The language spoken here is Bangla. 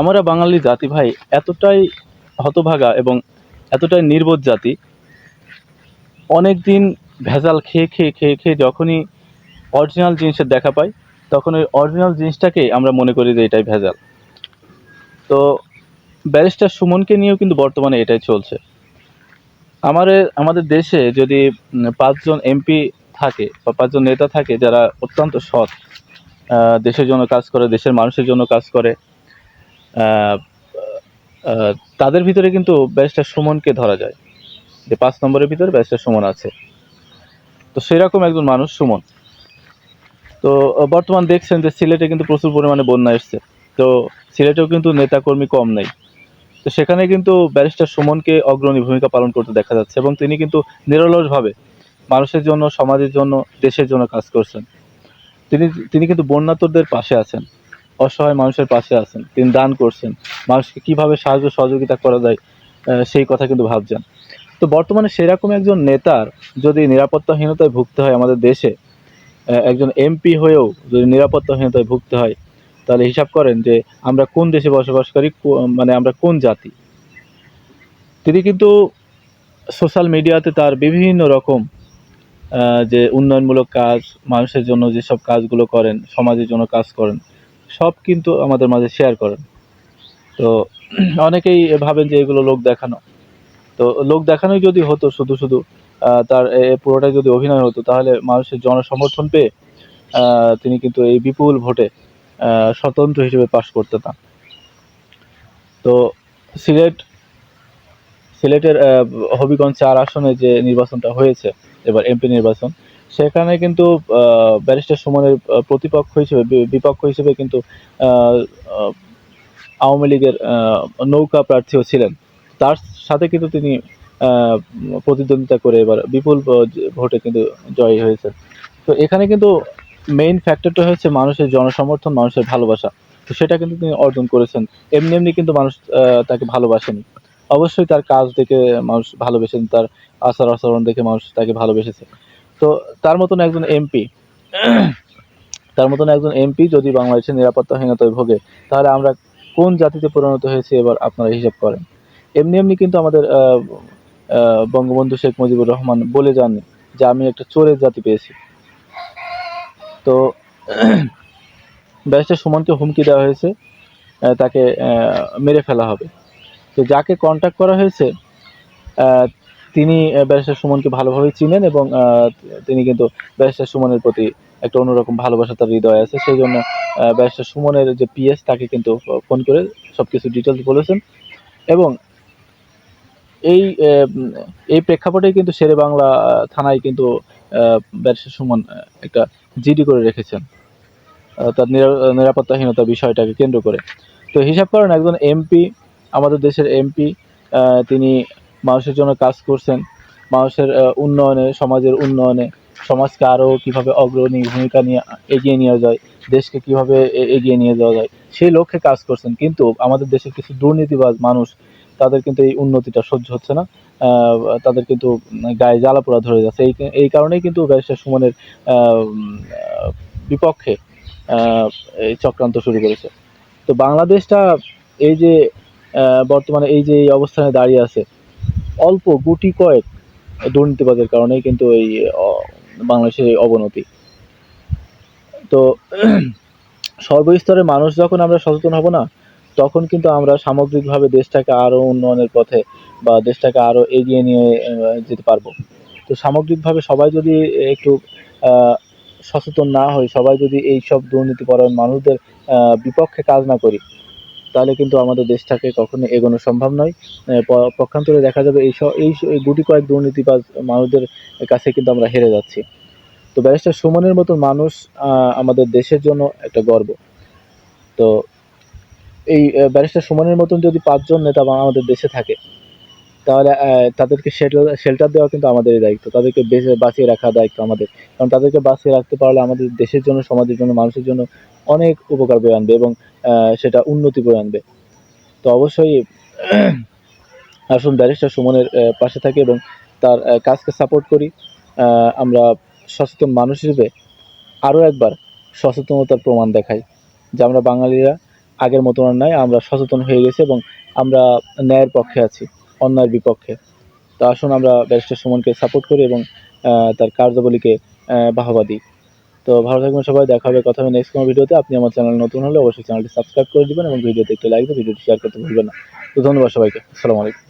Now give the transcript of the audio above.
আমরা বাঙালি জাতি ভাই, এতটাই হতভাগা এবং এতটাই নির্বোধ জাতি অনেক দিন ভেজাল খেয়ে খেয়ে খেয়ে খেয়ে যখনই অরিজিনাল জিনিসের দেখা পাই, তখন ওই অরিজিনাল জিনিসটাকেই আমরা মনে করি যে এটাই ভেজাল। তো ব্যারিস্টার সুমনকে নিয়েও কিন্তু বর্তমানে এটাই চলছে। আমাদের আমাদের দেশে যদি পাঁচজন এমপি থাকে বা পাঁচজন নেতা থাকে যারা অত্যন্ত সৎ দেশের জন্য কাজ করে, দেশের মানুষের জন্য কাজ করে তাদের ভিতরে কিন্তু ব্যারিস্টার সুমনকে ধরা যায়। যে পাঁচ নম্বরের ভিতরে ব্যারিস্টার সুমন আছে। তো সেরকম একজন মানুষ সুমন। তো বর্তমান দেখছেন যে সিলেটে কিন্তু প্রচুর পরিমাণে বন্যা এসছে। তো সিলেটেও কিন্তু নেতাকর্মী কম নেই। তো সেখানে কিন্তু ব্যারিস্টার সুমনকে অগ্রণী ভূমিকা পালন করতে দেখা যাচ্ছে এবং তিনি কিন্তু নিরলসভাবে মানুষের জন্য, সমাজের জন্য, দেশের জন্য কাজ করছেন। তিনি তিনি কিন্তু বন্যাতদের পাশে আছেন। অসহায় মানুষের পাশে আছেন, তিনি দান করছেন, মানুষকে কীভাবে সাহায্য সহযোগিতা করা যায় সেই কথা কিন্তু ভাবছেন। তো বর্তমানে সেরকম একজন নেতার যদি নিরাপত্তাহীনতায় ভুগতে হয় আমাদের দেশে একজন এমপি হয়েও যদি নিরাপত্তাহীনতায় ভুগতে হয়, তাহলে হিসাব করেন যে আমরা কোন দেশে বসবাস করি মানে আমরা কোন জাতি। তিনি কিন্তু সোশ্যাল মিডিয়াতে তার বিভিন্ন রকম যে উন্নয়নমূলক কাজ, মানুষের জন্য যেসব কাজগুলো করেন, সমাজের জন্য কাজ করেন সব কিন্তু আমাদের মাঝে শেয়ার করেন। তো অনেকেই ভাবেন যে এগুলো লোক দেখানো। তো লোক দেখানোই যদি হতো, শুধু শুধু তার পুরোটাই যদি অভিনয় হতো, তাহলে মানুষের জনসমর্থন পেয়ে তিনি কিন্তু এই বিপুল ভোটে স্বতন্ত্র হিসেবে পাশ করতে না তো সিলেট, সিলেটের হবিগঞ্জ চার আসনে যে নির্বাচনটা হয়েছে, এবার এমপি নির্বাচন সেখানে কিন্তু ব্যারিস্টার সুমনের প্রতিপক্ষ হিসেবে বিপক্ষ হিসেবে কিন্তু আওয়ামী লীগের নৌকা প্রার্থীও ছিলেন। তার সাথে কিন্তু তিনি প্রতিদ্বন্দ্বিতা করে এবার বিপুল ভোটে কিন্তু জয়ী হয়েছে তো এখানে কিন্তু মেইন ফ্যাক্টরটা হচ্ছে মানুষের জনসমর্থন, মানুষের ভালোবাসা। তো সেটা কিন্তু তিনি অর্জন করেছেন। এমনি এমনি কিন্তু মানুষ তাকে ভালোবাসেনি। অবশ্যই তার কাজ দেখে মানুষ ভালোবেসেন তার আচার আচরণ দেখে মানুষ তাকে ভালোবেসেছে। তো তার মতন একজন এমপি, তার মতন একজন এমপি যদি বাংলাদেশের নিরাপত্তাহীনতায় ভোগে, তাহলে আমরা কোন জাতিতে পরিণত হয়েছে এবার আপনারা হিসাব করেন। এমনি এমনি কিন্তু আমাদের বঙ্গবন্ধু শেখ মুজিবুর রহমান বলে যাননি যে আমি একটা চোরের জাতি পেয়েছি। তো ব্যারিস্টার সুমনকে হুমকি দেওয়া হয়েছে তাকে মেরে ফেলা হবে। তো যাকে কন্ট্যাক্ট করা হয়েছে তিনি ব্যারিস্টার সুমনকে ভালোভাবে চিনেন এবং তিনি কিন্তু ব্যারিস্টার সুমনের প্রতি একটা অন্যরকম ভালোবাসা তার হৃদয় আছে। সেই জন্য ব্যারিস্টার সুমনের যে পিএস তাকে কিন্তু ফোন করে সব কিছু ডিটেলস বলেছেন। এবং এই এই প্রেক্ষাপটে কিন্তু শেরে বাংলা থানায় কিন্তু ব্যারিস্টার সুমন একটা জিডি করে রেখেছেন। তার নিরা- নিরাপত্তাহীনতা বিষয়টাকে কেন্দ্র করে। তো হিসাব করেন, একজন এমপি, আমাদের দেশের এমপি তিনি মানুষের জন্য কাজ করছেন, মানুষের উন্নয়নে, সমাজের উন্নয়নে, সমাজকে আরও কীভাবে অগ্রণী ভূমিকা নিয়ে এগিয়ে নিয়ে যায়, দেশকে কীভাবে এগিয়ে নিয়ে যাওয়া যায়, সেই লক্ষ্যে কাজ করছেন। কিন্তু আমাদের দেশের কিছু দুর্নীতিবাজ মানুষ, তাদের কিন্তু এই উন্নতিটা সহ্য হচ্ছে না তাদের কিন্তু গায়ে জ্বালা পোড়া ধরে যাচ্ছে। এই এই কারণেই কিন্তু ব্যারিস্টার সুমনের বিপক্ষে এই চক্রান্ত শুরু করেছে। তো বাংলাদেশটা এই যে বর্তমানে এই যে এই অবস্থানে দাঁড়িয়ে আছে অল্প, গুটি কয়েক দুর্নীতিবাদের কারণেই কিন্তু এই বাংলাদেশের এই অবনতি। তো সর্বস্তরের মানুষ যখন আমরা সচেতন হব না, তখন কিন্তু আমরা সামগ্রিকভাবে দেশটাকে আরও উন্নয়নের পথে বা দেশটাকে আরও এগিয়ে নিয়ে যেতে পারব। তো সামগ্রিকভাবে সবাই যদি একটু সচেতন না হই, সবাই যদি এই সব দুর্নীতিপরায়ণ মানুষদের বিপক্ষে কাজ না করি তাহলে কিন্তু আমাদের দেশটাকে কখনো এগোনো সম্ভব নয়। পক্ষান্তরে দেখা যাবে এই এই গুটি কয়েক দুর্নীতিবাজ মানুষদের কাছে কিন্তু আমরা হেরে যাচ্ছি। তো ব্যারিস্টার সুমনের মতো মানুষ আমাদের দেশের জন্য একটা গর্ব। তো এই ব্যারিস্টার সুমনের মতন যদি পাঁচজন নেতা আমাদের দেশে থাকে তাহলে তাদেরকে শেল্টার শেল্টার দেওয়া কিন্তু আমাদেরই দায়িত্ব। তাদেরকে বেঁচে বাঁচিয়ে রাখা দায়িত্ব আমাদের। কারণ তাদেরকে বাঁচিয়ে রাখতে পারলে আমাদের দেশের জন্য, সমাজের জন্য, মানুষের জন্য অনেক উপকার বয়ে আনবে এবং সেটা উন্নতি বয়ে আনবে। তো অবশ্যই, আসুন ব্যারিস্টার সুমনের পাশে থাকি এবং তার কাজকে সাপোর্ট করি। আমরা সচেতন মানুষ হিসেবে আরও একবার সচেতনতার প্রমাণ দেখাই যে আমরা বাঙালিরা আগের মতন নাই, আমরা সচেতন হয়ে গেছি এবং আমরা ন্যায়ের পক্ষে আছি। অন্যায়ের বিপক্ষে। তো আসুন আমরা ব্যারিস্টার সুমনকে সাপোর্ট করি এবং তার কার্যাবলীকে বাহবা দিই। তো ভালো থাকবেন সবাই, দেখা হবে কথা হবে নেক্সট কোনো ভিডিওতে আপনি আমার চ্যানেল নতুন হলে অবশ্যই চ্যানেলটি সাবস্ক্রাইব করে দেবেন এবং ভিডিওতে একটু লাইক দিয়ে ভিডিওটি শেয়ার করতে ভুলবেন না। তো ধন্যবাদ সবাইকে। আসসালামু আলাইকুম।